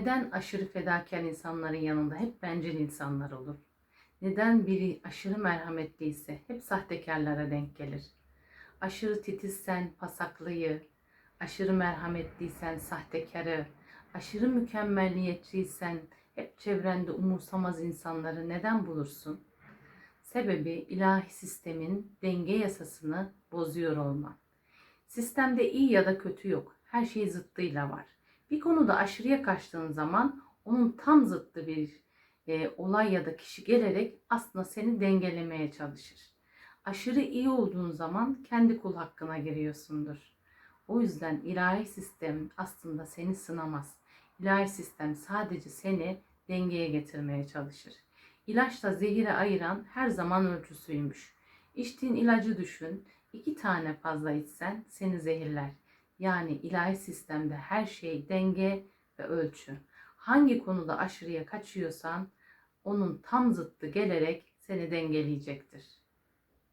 Neden aşırı fedakar insanların yanında hep bencil insanlar olur? Neden biri aşırı merhametliyse hep sahtekarlara denk gelir? Aşırı titizsen pasaklıyı, aşırı merhametliysen sahtekarı, aşırı mükemmelliyetçiysen hep çevrende umursamaz insanları neden bulursun? Sebebi ilahi sistemin denge yasasını bozuyor olman. Sistemde iyi ya da kötü yok. Her şey zıttıyla var. Bir konuda aşırıya kaçtığın zaman onun tam zıttı bir e, olay ya da kişi gelerek aslında seni dengelemeye çalışır. Aşırı iyi olduğun zaman kendi kul hakkına giriyorsundur. O yüzden ilahi sistem aslında seni sınamaz. İlahi sistem sadece seni dengeye getirmeye çalışır. İlaçla zehiri ayıran her zaman ölçüsüymüş. İçtiğin ilacı düşün. iki tane fazla içsen seni zehirler. Yani ilahi sistemde her şey denge ve ölçü. Hangi konuda aşırıya kaçıyorsan onun tam zıttı gelerek seni dengeleyecektir.